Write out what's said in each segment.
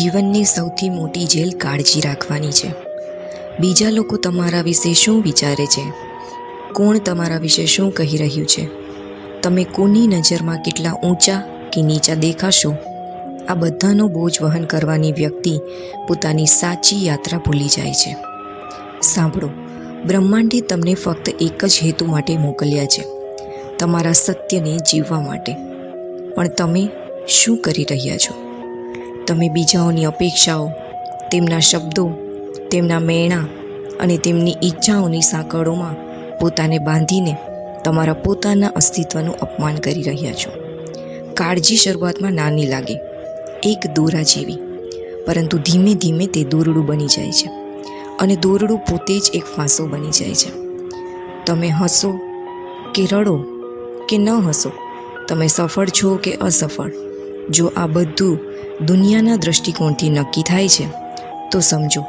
જીવનની સૌથી મોટી જેલ કાળજી રાખવાની છે. બીજા લોકો તમારા વિશે શું વિચારે છે? કોણ તમારા વિશે શું કહી રહ્યું છે? તમે કોની નજરમાં કેટલા ઊંચા કે નીચા દેખાશો? આ બધાનો બોજ વહન કરવાની વ્યક્તિ પોતાની સાચી યાત્રા ભૂલી જાય છે. સાંભળો, બ્રહ્માંડે તમને ફક્ત એક જ હેતુ માટે મોકલ્યા છે, તમારા સત્યને જીવવા માટે. પણ તમે શું કરી રહ્યા છો? તમે બીજાઓની અપેક્ષાઓ, તેમના શબ્દો, તેમના મેણા અને તેમની ઈચ્છાઓની સાંકળોમાં પોતાને બાંધીને તમારા પોતાના અસ્તિત્વનું અપમાન કરી રહ્યા છો. કાળજી શરૂઆતમાં નાની લાગે, એક દોરા જેવી, પરંતુ ધીમે ધીમે તે દોરડું બની જાય છે અને દોરડું પોતે જ એક ફાંસો બની જાય છે. તમે હસો કે રડો કે ન હસો, તમે સફળ છો કે અસફળ જો આ બધું દુનિયાના દૃષ્ટિકોણથી નક્કી થાય છે, તો સમજો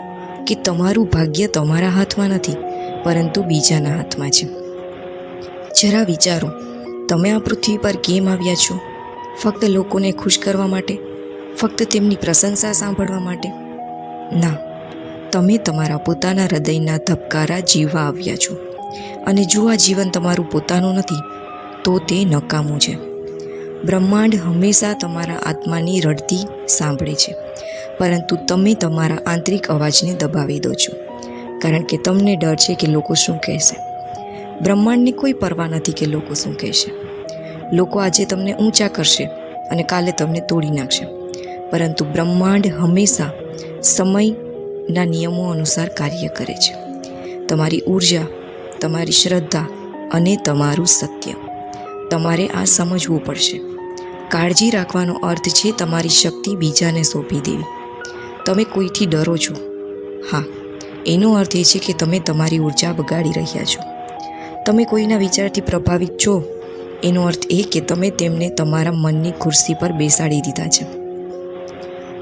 કે તમારું ભાગ્ય તમારા હાથમાં નથી, પરંતુ બીજાના હાથમાં છે. જરા વિચારો, તમે આ પૃથ્વી પર કેમ આવ્યા છો? ફક્ત લોકોને ખુશ કરવા માટે? ફક્ત તેમની પ્રશંસા સાંભળવા માટે? ના, તમે તમારા પોતાના હૃદયના ધબકારા જીવવા આવ્યા છો. અને જો આ જીવન તમારું પોતાનું નથી, તો તે નકામું છે. બ્રહ્માંડ હંમેશા તમારા આત્માની રડતી સાંભળે છે. પરંતુ તમે તમારા આંતરિક અવાજને દબાવી દો છો. કારણ કે તમને ડર છે કે લોકો શું કહેશે. બ્રહ્માંડને કોઈ પરવા નથી કે લોકો શું કહેશે. લોકો આજે તમને ઊંચા કરશે અને કાલે તમને તોડી નાખશે. પરંતુ બ્રહ્માંડ હંમેશા સમયના નિયમો અનુસાર કાર્ય કરે છે. તમારી ઊર્જા, તમારી શ્રદ્ધા અને તમારું સત્ય. તમારે આ સમજવું પડશે. કાળજી રાખવાનો અર્થ છે તમારી શક્તિ બીજાને સોંપી દેવી. તમે કોઈથી ડરો છો? હા, એનો અર્થ એ છે કે તમે તમારી ઊર્જા બગાડી રહ્યા છો. તમે કોઈના વિચારથી પ્રભાવિત છો? એનો અર્થ એ કે તમે તેમને તમારા મનની ખુરશી પર બેસાડી દીધા છે.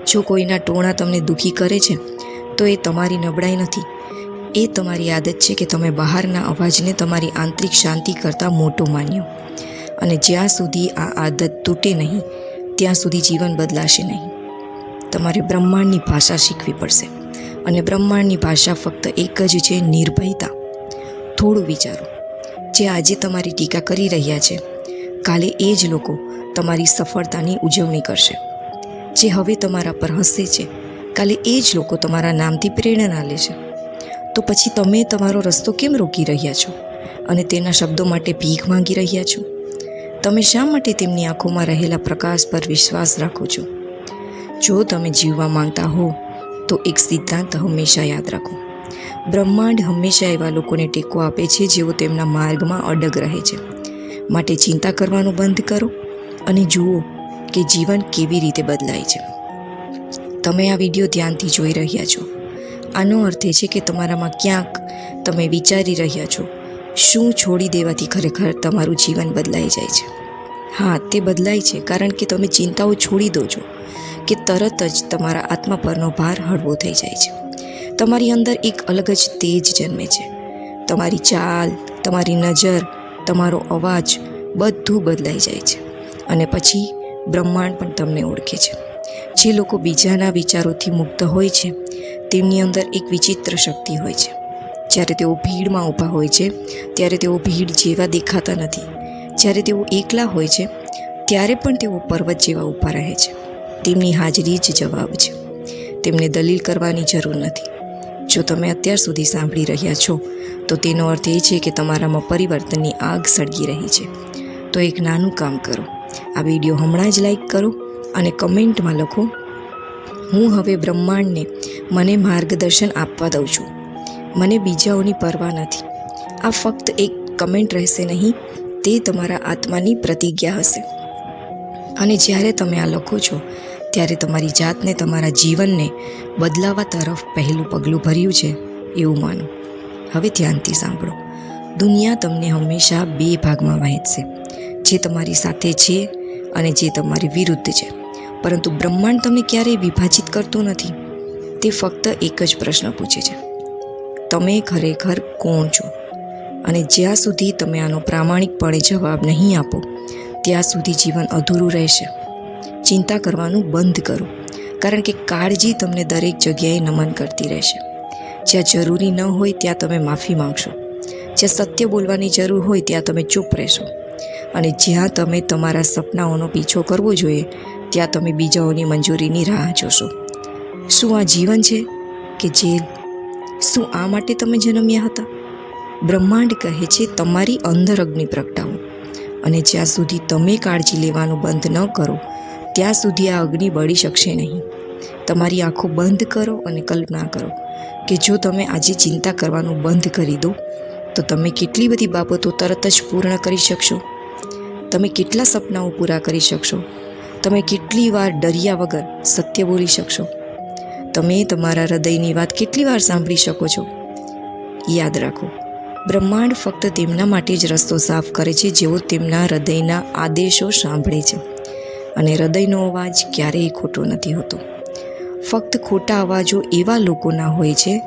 જો કોઈના ટોણા તમને દુઃખી કરે છે, તો એ તમારી નબળાઈ નથી. એ તમારી આદત છે કે તમે બહારના અવાજને તમારી આંતરિક શાંતિ કરતાં મોટો માન્યો. અને જ્યાં સુધી આ આદત તૂટે નહીં, ત્યાં સુધી જીવન બદલાશે નહીં. તમારે બ્રહ્માંડની ભાષા શીખવી પડશે અને બ્રહ્માંડની ભાષા ફક્ત એક જ છે, નિર્ભયતા. થોડું વિચારો. જે આજે તમારી ટીકા કરી રહ્યા છે, કાલે એ જ લોકો તમારી સફળતાની ઉજવણી કરશે. જે હવે તમારા પર હસે છે, કાલે એ જ લોકો તમારા નામથી પ્રેરણા લે છે. તો પછી તમે તમારો રસ્તો કેમ રોકી રહ્યા છો? અને તેના શબ્દો માટે ભીખ માંગી રહ્યા છો? તમે શા માટે તેમની આંખોમાં રહેલા પ્રકાશ પર વિશ્વાસ રાખો છો? જો તમે જીવવા માંગતા હો, તો એક સિદ્ધાંત હંમેશા યાદ રાખો. બ્રહ્માંડ હંમેશા એવા લોકોને ટેકો આપે છે જેઓ તેમના માર્ગમાં અડગ રહે છે. માટે ચિંતા કરવાનું બંધ કરો અને જુઓ કે જીવન કેવી રીતે બદલાય છે. તમે આ વીડિયો ધ્યાનથી જોઈ રહ્યા છો. આનો અર્થ એ છે કે તમારામાં ક્યાંક તમે વિચારી રહ્યા છો શું છોડી દેવાથી ખરેખર તમારું જીવન બદલાઈ જાય છે? હા, તે બદલાય છે, કારણ કે તમે ચિંતાઓ છોડી દો છો કે તરત જ તમારા આત્મા પરનો ભાર હળવો થઈ જાય છે. તમારી અંદર એક અલગ જ તેજ જન્મે છે. તમારી ચાલ, તમારી નજર, તમારો અવાજ બધું બદલાઈ જાય છે અને પછી બ્રહ્માંડ પણ તમને ઓળખે છે. જે લોકો બીજાના વિચારોથી મુક્ત હોય છે, તેમની અંદર એક વિચિત્ર શક્તિ હોય છે. જ્યારે તેઓ ભીડમાં ઊભા હોય છે, ત્યારે તેઓ ભીડ જેવા દેખાતા નથી. જ્યારે તેઓ એકલા હોય છે, ત્યારે પણ તેઓ પર્વત જેવા ઊભા રહે છે. તેમની હાજરી જ જવાબ છે. તેમને દલીલ કરવાની જરૂર નથી. જો તમે અત્યાર સુધી સાંભળી રહ્યા છો, તો તેનો અર્થ એ છે કે તમારામાં પરિવર્તનની આગ સળગી રહી છે. તો એક નાનું કામ કરો. આ વીડિયો હમણાં જ લાઈક કરો અને કમેન્ટમાં લખો, હું હવે બ્રહ્માંડને મને માર્ગદર્શન આપવા દઉં છું. મને બીજાઓની પરવા નથી. આ ફક્ત એક કમેન્ટ રહેશે નહીં, તે તમારા આત્માની પ્રતિજ્ઞા હશે. અને જ્યારે તમે આ લખો છો, ત્યારે તમારી જાતને, તમારા જીવનને બદલાવા તરફ પહેલું પગલું ભર્યું છે, એવું માનો. હવે ધ્યાનથી સાંભળો. દુનિયા તમને હંમેશા બે ભાગમાં વહેંચશે. જે તમારી સાથે છે અને જે તમારી વિરુદ્ધ છે. પરંતુ બ્રહ્માંડ તમને ક્યારેય વિભાજિત કરતું નથી. તે ફક્ત એક જ પ્રશ્ન પૂછે છે. તમે ખરેખર કોણ છો? અને જ્યાં સુધી તમે આનો પ્રામાણિકપણે જવાબ નહીં આપો, ત્યાં સુધી જીવન અધૂરું રહેશે. ચિંતા કરવાનું બંધ કરો, કારણ કે કાળજી તમને દરેક જગ્યાએ નમન કરતી રહેશે. જ્યાં જરૂરી ન હોય ત્યાં તમે માફી માંગશો. જ્યાં સત્ય બોલવાની જરૂર હોય ત્યાં તમે ચૂપ રહેશો. અને જ્યાં તમે તમારા સપનાઓનો પીછો કરવો જોઈએ, ત્યાં તમે બીજાઓની મંજૂરીની રાહ જોશો. શું આ જીવન છે કે જેલ શું આ માટે તમે જન્મ્યા હતા? બ્રહ્માંડ કહે છે, તમારી અંદર અગ્નિ પ્રગટાવો. અને જ્યાં સુધી તમે કાળજી લેવાનું બંધ ન કરો, ત્યાં સુધી આ અગ્નિ બળી શકશે નહીં. તમારી આંખો બંધ કરો અને કલ્પના કરો કે જો તમે આજે ચિંતા કરવાનું બંધ કરી દો, તો તમે કેટલી બધી બાબતો તરત જ પૂર્ણ કરી શકશો? તમે કેટલા સપનાઓ પૂરા કરી શકશો? તમે કેટલી વાર ડર્યા વગર સત્ય બોલી શકશો? તમે તમારા હૃદયની વાત કેટલી વાર સાંભળી શકો છો? યાદ રાખો, બ્રહ્માંડ ફક્ત તેમના માટે જ રસ્તો સાફ કરે છે જેઓ તેમના હૃદયના આદેશો સાંભળે છે. અને હૃદયનો અવાજ ક્યારેય ખોટો નથી હોતો. ફક્ત ખોટા અવાજો એવા લોકોના હોય છે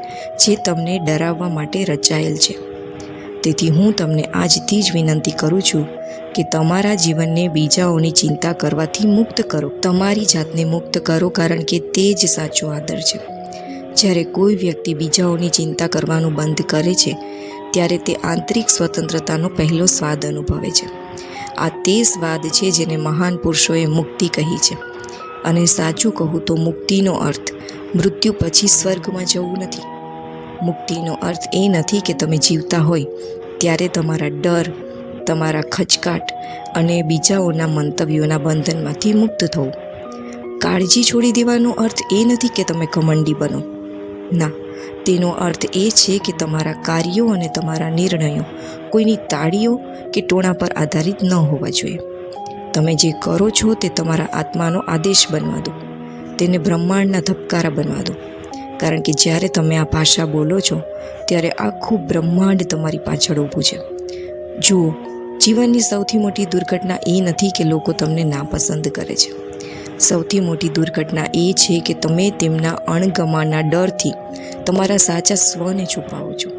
જે તમને ડરાવવા માટે રચાયેલ છે. તેથી હું તમને આજથી જ વિનંતી કરું છું કે તમારા જીવનને બીજાઓની ચિંતા કરવાથી મુક્ત કરો. તમારી જાતને મુક્ત કરો કારણ કે તે જ સાચો આદર છે. જ્યારે કોઈ વ્યક્તિ બીજાઓની ચિંતા કરવાનું બંધ કરે છે, ત્યારે તે આંતરિક સ્વતંત્રતાનો પહેલો સ્વાદ અનુભવે છે. આ તે સ્વાદ છે જેને મહાન પુરુષોએ મુક્તિ કહી છે. અને સાચું કહું તો મુક્તિનો અર્થ મૃત્યુ પછી સ્વર્ગમાં જવું નથી. મુક્તિનો અર્થ એ નથી કે તમે જીવતા હોય, ત્યારે તમારા ડર, તમારા ખચકાટ અને બીજાઓના મંતવ્યોના બંધનમાંથી મુક્ત થવું. કાળજી છોડી દેવાનો અર્થ એ નથી કે તમે ઘમંડી બનો. ના, તેનો અર્થ એ છે કે તમારા કાર્યો અને તમારા નિર્ણયો કોઈની તાળીઓ કે ટોણા પર આધારિત ન હોવા જોઈએ. તમે જે કરો છો તે તમારા આત્માનો આદેશ બનવા દો. તેને બ્રહ્માંડના ધબકારા બનવા દો. કારણ કે જ્યારે તમે આ ભાષા બોલો છો, ત્યારે આખું બ્રહ્માંડ તમારી પાછળ ઊભું છે. જુઓ, જીવનની સૌથી મોટી દુર્ઘટના એ નથી કે લોકો તમને નાપસંદ કરે છે. સૌથી મોટી દુર્ઘટના એ છે કે તમે તેમના અણગમાના ડરથી તમારા સાચા સ્વને છુપાવો છો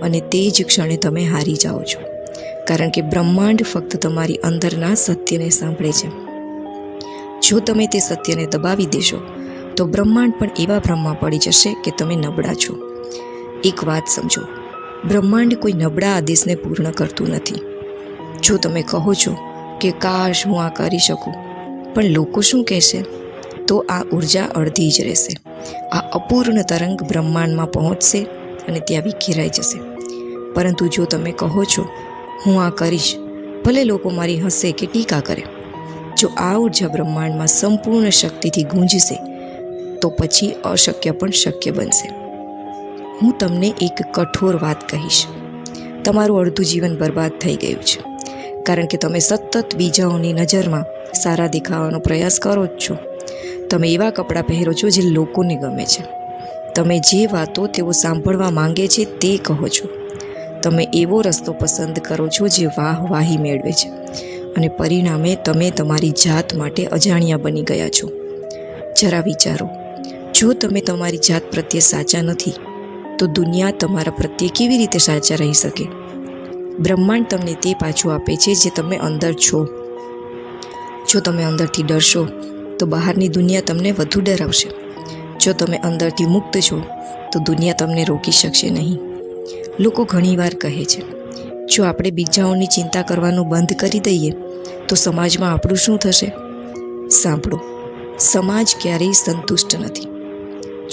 અને તે જ ક્ષણે તમે હારી જાઓ છો. કારણ કે બ્રહ્માંડ ફક્ત તમારી અંદરના સત્યને સાંભળે છે. જો તમે તે સત્યને દબાવી દેશો તો બ્રહ્માંડ પણ એવા ભ્રમમાં પડી જશે કે તમે નબળા છો. એક વાત સમજો, બ્રહ્માંડ કોઈ નબળા આદેશને પૂર્ણ કરતું નથી. જો તમે કહો છો કે કાશ હું આ કરી શકું, પણ લોકો શું કહેશે? તો આ ઊર્જા અડધી જ રહેશે. આ અપૂર્ણ તરંગ બ્રહ્માંડમાં પહોંચશે અને ત્યાં વિખેરાઈ જશે. પરંતુ જો તમે કહો છો, હું આ કરીશ, ભલે લોકો મારી હસે કે ટીકા કરે. જો આ ઊર્જા બ્રહ્માંડમાં સંપૂર્ણ શક્તિથી ગુંજશે તો પછી અશક્ય પણ શક્ય બનશે. હું તમને એક કઠોર વાત કહીશ. તમારું અડધું જીવન બરબાદ થઈ ગયું છે. કારણ કે તમે સતત બીજાઓની નજરમાં સારા દેખાવાનો પ્રયાસ કરો જ છો. તમે એવા કપડાં પહેરો છો જે લોકોને ગમે છે. તમે જે વાતો તેઓ સાંભળવા માંગે છે તે કહો છો. તમે એવો રસ્તો પસંદ કરો છો જે વાહ વાહી મેળવે છે. અને પરિણામે તમે તમારી જાત માટે અજાણ્યા બની ગયા છો. જરા વિચારો. જો તમે તમારી જાત પ્રત્યે સાચા નથી, તો દુનિયા તમારા પ્રત્યે કેવી રીતે સાચા રહી શકે? બ્રહ્માંડ તમને તે પાછું આપે છે જે તમે અંદર છો. જો તમે અંદરથી ડરશો, તો બહારની દુનિયા તમને વધુ ડરાવશે. જો તમે અંદરથી મુક્ત છો, તો દુનિયા તમને રોકી શકશે નહીં. લોકો ઘણીવાર કહે છે, જો આપણે બીજાઓની ચિંતા કરવાનું બંધ કરી દઈએ, તો સમાજમાં આપણું શું થશે? સાંભળો, સમાજ ક્યારેય સંતુષ્ટ નથી.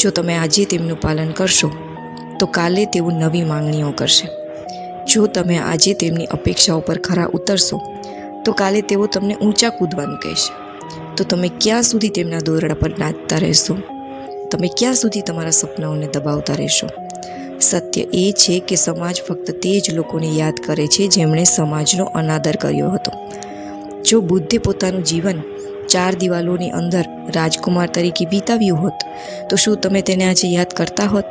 જો તમે આજે તેમનું પાલન કરશો, તો કાલે તેઓ નવી માંગણીઓ કરશે. જો તમે આજે તેમની અપેક્ષાઓ પર ખરા ઉતરશો, તો કાલે તેઓ તમને ઊંચા કૂદવાનું કહેશે. તો તમે ક્યાં સુધી તેમના દોરડા પર નાચતા રહેશો? તમે ક્યાં સુધી તમારા સપનાઓને દબાવતા રહેશો? સત્ય એ છે કે સમાજ ફક્ત તે જ લોકોને યાદ કરે છે જેમણે સમાજનો અનાદર કર્યો હતો. જો બુદ્ધે પોતાનું જીવન ચાર દિવાલોની અંદર રાજકુમાર તરીકે વિતાવ્યું હોત, તો શું તમે તેને આજે યાદ કરતા હોત?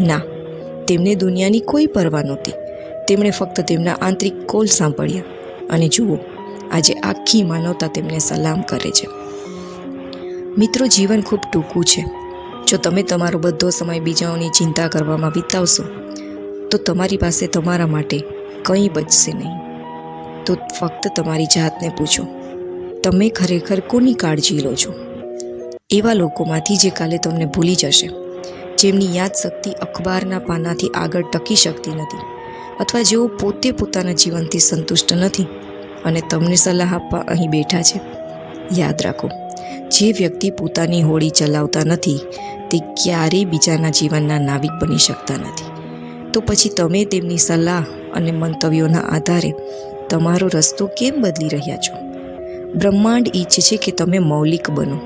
ના, તેમને દુનિયાની કોઈ પરવા નહોતી. તેમણે ફક્ત તેમના આંતરિક કોલ સાંભળ્યા. અને જુઓ, આજે આખી માનવતા તેમને સલામ કરે છે. મિત્રો, જીવન ખૂબ ટૂંકું છે. જો તમે તમારો બધો સમય બીજાઓની ચિંતા કરવામાં વિતાવશો, તો તમારી પાસે તમારા માટે કંઈ બચશે નહીં. તો ફક્ત તમારી જાતને પૂછો. તમે ખરેખર કોની કાળજી લો છો? એવા લોકોમાંથી જે કાલે તમને ભૂલી જશે, જેમની યાદશક્તિ અખબારના પાનાથી આગળ ટકી શકતી નથી, અથવા જેઓ પોતે પોતાના જીવનથી સંતુષ્ટ નથી અને તમને સલાહ આપવા અહીં બેઠા છે. યાદ રાખો, જે વ્યક્તિ પોતાની હોડી ચલાવતા નથી, તે ક્યારેય બીજાના જીવનના નાવિક બની શકતા નથી. તો પછી તમે તેમની સલાહ અને મંતવ્યોના આધારે તમારો રસ્તો કેમ બદલી રહ્યા છો? બ્રહ્માંડ ઈચ્છે છે કે તમે મૌલિક બનો.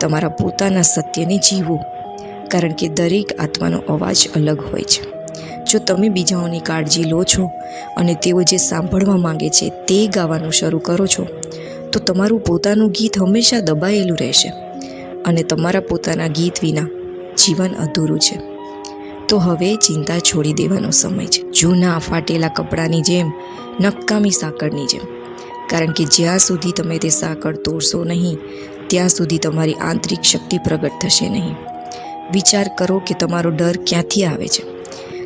તમારા પોતાના સત્યને જીવો, કારણ કે દરેક આત્માનો અવાજ અલગ હોય છે. જો તમે બીજાઓની કાળજી લો છો અને તેઓ જે સાંભળવા માંગે છે તે ગાવાનું શરૂ કરો છો, તો તમારું પોતાનું ગીત હંમેશા દબાયેલું રહેશે અને તમારા પોતાના ગીત વિના જીવન અધૂરું છે. તો હવે ચિંતા છોડી દેવાનો સમય છે. જૂના ફાટેલા કપડાની જેમ, નકામી સાંકળની જેમ. કારણ કે જ્યાં સુધી તમે તે સાંકળ તોડશો નહીં, ત્યાં સુધી તમારી આંતરિક શક્તિ પ્રગટ થશે નહીં. વિચાર કરો કે તમારો ડર ક્યાંથી આવે છે.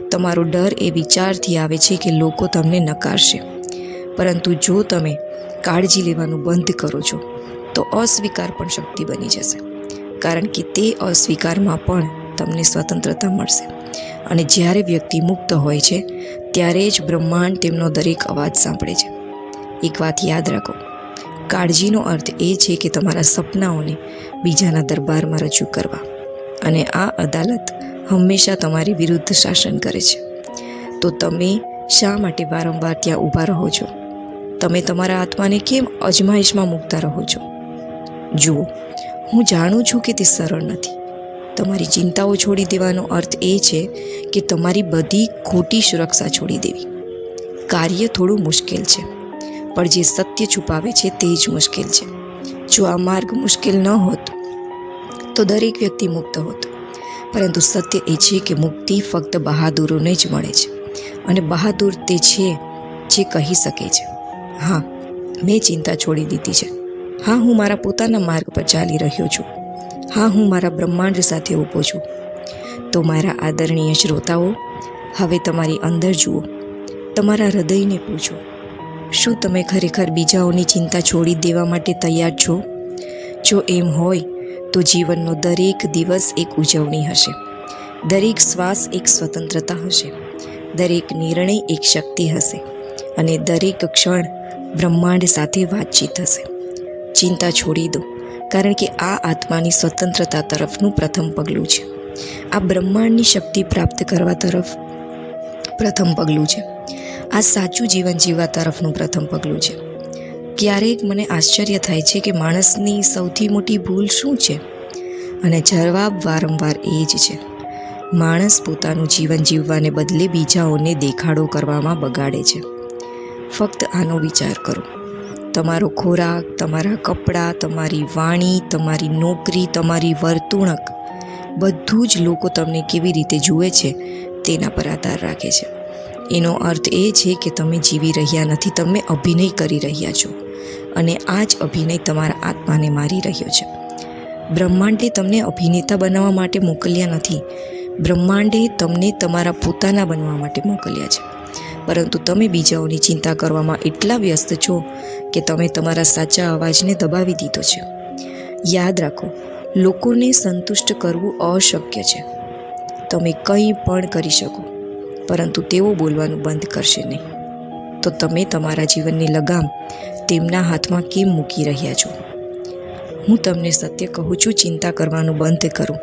તમારો ડર એ વિચારથી આવે છે કે લોકો તમને નકારશે. પરંતુ જો તમે કાળજી લેવાનું બંધ કરો છો, તો અસ્વીકાર પણ શક્તિ બની જશે. કારણ કે તે અસ્વીકારમાં પણ તમને સ્વતંત્રતા મળશે. અને જ્યારે વ્યક્તિ મુક્ત હોય છે, ત્યારે જ બ્રહ્માંડ તેમનો દરેક અવાજ સાંભળે છે. એક વાત યાદ રાખો. કાળજીનો અર્થ એ છે કે તમારા સપનાઓને બીજાના દરબારમાં રજૂ કરવા. અને આ અદાલત હંમેશા તમારી વિરુદ્ધ શાસન કરે છે. તો તમે શા માટે વારંવાર ત્યાં ઊભા રહો છો? તમે તમારા આત્માને કેમ અજમાયશમાં મૂકતા રહો છો? જુઓ, હું જાણું છું કે તે સરળ નથી. તમારી ચિંતાઓ છોડી દેવાનો અર્થ એ છે કે તમારી બધી ખોટી સુરક્ષા છોડી દેવી. કાર્ય થોડું મુશ્કેલ છે. પણ જે સત્ય છુપાવે છે તે જ મુશ્કેલ છે. જો આ માર્ગ મુશ્કેલ ન હોત, તો દરેક વ્યક્તિ મુક્ત હોત. પરંતુ સત્ય એ છે કે મુક્તિ ફક્ત બહાદુરોને જ મળે છે. અને બહાદુર તે છે જે કહી શકે છે, હા, મેં ચિંતા છોડી દીધી છે. હા, હું મારા પોતાના માર્ગ પર ચાલી રહ્યો છું. હા, હું મારા બ્રહ્માંડ સાથે ઊભો છું. તો મારા આદરણીય શ્રોતાઓ, હવે તમારી અંદર જુઓ. તમારા હૃદયને પૂછો. શું તમે ખરેખર બીજાઓની ચિંતા છોડી દેવા માટે તૈયાર છો? જો એમ હોય, તો જીવનનો દરેક દિવસ એક ઉજવણી હશે. દરેક શ્વાસ એક સ્વતંત્રતા હશે. દરેક નિર્ણય એક શક્તિ હશે. અને દરેક ક્ષણ બ્રહ્માંડ સાથે વાતચીત હશે. ચિંતા છોડી દો, કારણ કે આ આત્માની સ્વતંત્રતા તરફનું પ્રથમ પગલું છે. આ બ્રહ્માંડની શક્તિ પ્રાપ્ત કરવા તરફ પ્રથમ પગલું છે. આ સાચું જીવન જીવવા તરફનું પ્રથમ પગલું છે. ક્યારેક મને આશ્ચર્ય થાય છે કે માણસની સૌથી મોટી ભૂલ શું છે? અને જવાબ વારંવાર એ જ છે. માણસ પોતાનું જીવન જીવવાને બદલે બીજાઓને દેખાડો કરવામાં બગાડે છે. ફક્ત આનો વિચાર કરો. તમારો ખોરાક, તમારા કપડાં, તમારી વાણી, તમારી નોકરી, તમારી વર્તુણક બધું જ લોકો તમને કેવી રીતે જુએ છે તેના પર આધાર રાખે છે. એનો અર્થ એ છે કે તમે જીવી રહ્યા નથી, તમે અભિનય કરી રહ્યા છો. અને આ જ અભિનય તમારા આત્માને મારી રહ્યો છે. બ્રહ્માંડે તમને અભિનેતા બનાવવા માટે મોકલ્યા નથી. બ્રહ્માંડે તમને તમારા પોતાના બનવા માટે મોકલ્યા છે. પરંતુ તમે બીજાઓની ચિંતા કરવામાં એટલા વ્યસ્ત છો કે તમે તમારા સાચા અવાજને દબાવી દીધો છે. યાદ રાખો, લોકોને સંતુષ્ટ કરવું અશક્ય છે. તમે કંઈ પણ કરી શકો. પરંતુ તેઓ બોલવાનું બંધ કરશે નહીં. તો તમે તમારા જીવનની લગામ તેમના હાથમાં કેમ મૂકી રહ્યા છો? હું તમને સત્ય કહું છું, ચિંતા કરવાનું બંધ કરો.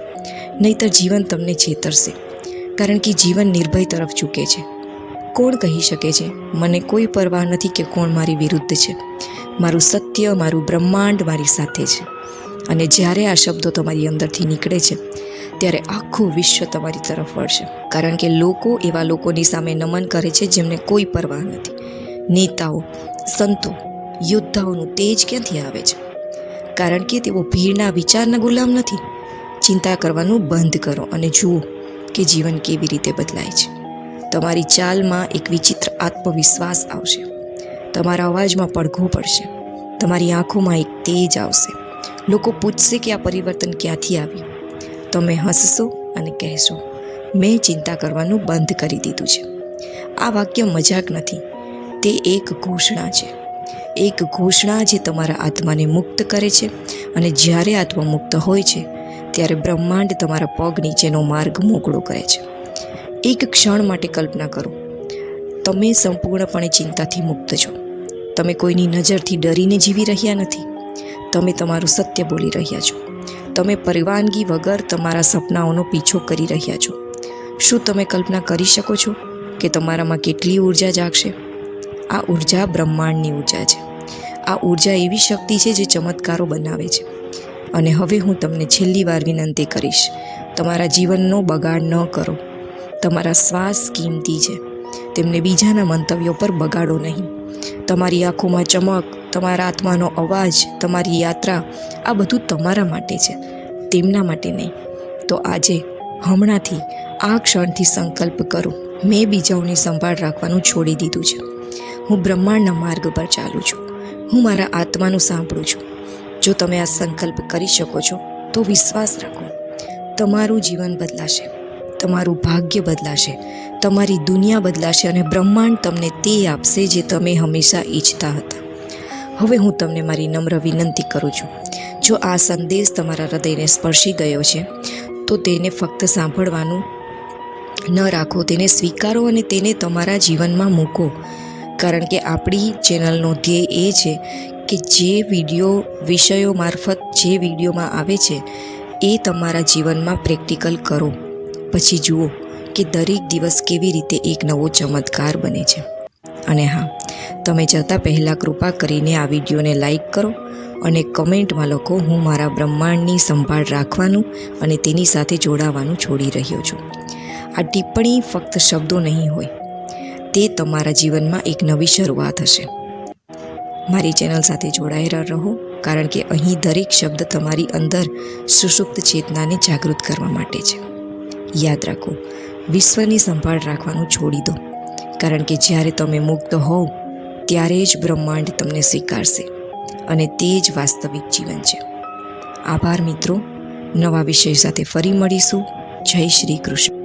નહીતર જીવન તમને છેતરશે, કારણ કે જીવન નિર્ભય તરફ ચૂકે છે. કોણ કહી શકે છે, મને કોઈ પરવાહ નથી કે કોણ મારી વિરુદ્ધ છે. મારું સત્ય, મારું બ્રહ્માંડ મારી સાથે છે. અને જ્યારે આ શબ્દો તમારી અંદરથી નીકળે છે ત્યારે આખું વિશ્વ તમારી તરફ વળશે. કારણ કે લોકો એવા લોકોની સામે નમન કરે છે જેમને કોઈ પરવાહ નથી. નેતાઓ, સંતો, યોદ્ધાઓનું તેજ ક્યાંથી આવે છે? કારણ કે તેઓ ભીડના વિચારના ગુલામ નથી. ચિંતા કરવાનું બંધ કરો અને જુઓ કે જીવન કેવી રીતે બદલાય છે. તમારી ચાલમાં એક વિચિત્ર આત્મવિશ્વાસ આવશે. તમારા અવાજમાં પડઘો પડશે. તમારી આંખોમાં એક તેજ આવશે. લોકો પૂછશે કે આ પરિવર્તન ક્યાંથી આવ્યું? તમે હસશો અને કહેશો, મેં ચિંતા કરવાનું બંધ કરી દીધું છે. આ વાક્ય મજાક નથી, તે એક ઘોષણા છે. એક ઘોષણા જે તમારા આત્માને મુક્ત કરે છે અને જ્યારે આત્મા મુક્ત હોય છે, ત્યારે બ્રહ્માંડ તમારા પગ નીચેનો માર્ગ મોકળો કરે છે. એક ક્ષણ માટે કલ્પના કરો, તમે સંપૂર્ણપણે ચિંતાથી મુક્ત છો. તમે કોઈની નજરથી ડરીને જીવી રહ્યા નથી. તમે તમારું સત્ય બોલી રહ્યા છો. તમે પરવાનગી વગર તમારા સપનાઓનો પીછો કરી રહ્યા છો. શું તમે કલ્પના કરી શકો છો કે તમારામાં કેટલી ઊર્જા જાગશે? આ ઊર્જા બ્રહ્માંડની ઊર્જા છે. આ ઊર્જા એવી શક્તિ છે જે ચમત્કારો બનાવે છે. અને હવે હું તમને છેલ્લી વાર વિનંતી કરીશ, તમારા જીવનનો બગાડ ન કરો. તમારા શ્વાસ કિંમતી છે. તેમને બીજાના મંતવ્યો પર બગાડો નહીં. તમારી આંખોમાં ચમક તમારા આત્માનો અવાજ, તમારી યાત્રા, આ બધું તમારા માટે છે, તેમના માટે નહીં. તો આજે હમણાંથી આ ક્ષણથી સંકલ્પ કરો. મેં બીજાઓની સંભાળ રાખવાનું છોડી દીધું છે. હું બ્રહ્માંડના માર્ગ પર ચાલું છું. હું મારા આત્માનું સાંભળું છું. જો તમે આ સંકલ્પ કરી શકો છો, તો વિશ્વાસ રાખો. તમારું જીવન બદલાશે. તમારું ભાગ્ય બદલાશે. તમારી દુનિયા બદલાશે અને બ્રહ્માંડ તમને તે આપશે જે તમે હંમેશા ઈચ્છતા હતા. હવે હું તમને મારી નમ્ર વિનંતી કરું છું. જો આ સંદેશ તમારા હૃદયને સ્પર્શી ગયો છે, તો તેને ફક્ત સાંભળવાનું ન રાખો. તેને સ્વીકારો અને તેને તમારા જીવનમાં મૂકો. કારણ કે આપણી ચેનલનો ધ્યેય એ છે કે જે વીડિયો વિષયો મારફત જે વિડીયોમાં આવે છે, એ તમારા જીવનમાં પ્રેક્ટિકલ કરો. પછી જુઓ કે દરેક દિવસ કેવી રીતે એક નવો ચમત્કાર બને છે. અને હા તમે જતાં પહેલાં કૃપા કરીને આ વિડીયોને લાઇક કરો અને કમેન્ટમાં લખો, હું મારા બ્રહ્માંડની સંભાળ રાખવાનું અને તેની સાથે જોડાવાનું છોડી રહ્યો છું. આ ટિપ્પણી ફક્ત શબ્દો નહીં હોય, તે તમારા જીવનમાં એક નવી શરૂઆત હશે. મારી ચેનલ સાથે જોડાયેલા રહો, કારણ કે અહીં દરેક શબ્દ તમારી અંદર સુષુપ્ત ચેતનાને જાગૃત કરવા માટે છે. યાદ રાખો, વિશ્વની સંભાળ રાખવાનું છોડી દો, કારણ કે જ્યારે તમે મુક્ત હોવ ત્યારે જ બ્રહ્માંડ તમને સ્વીકારશે અને તે જ વાસ્તવિક જીવન છે. આભાર મિત્રો. નવા વિષય સાથે ફરી મળીશું. જય શ્રી કૃષ્ણ.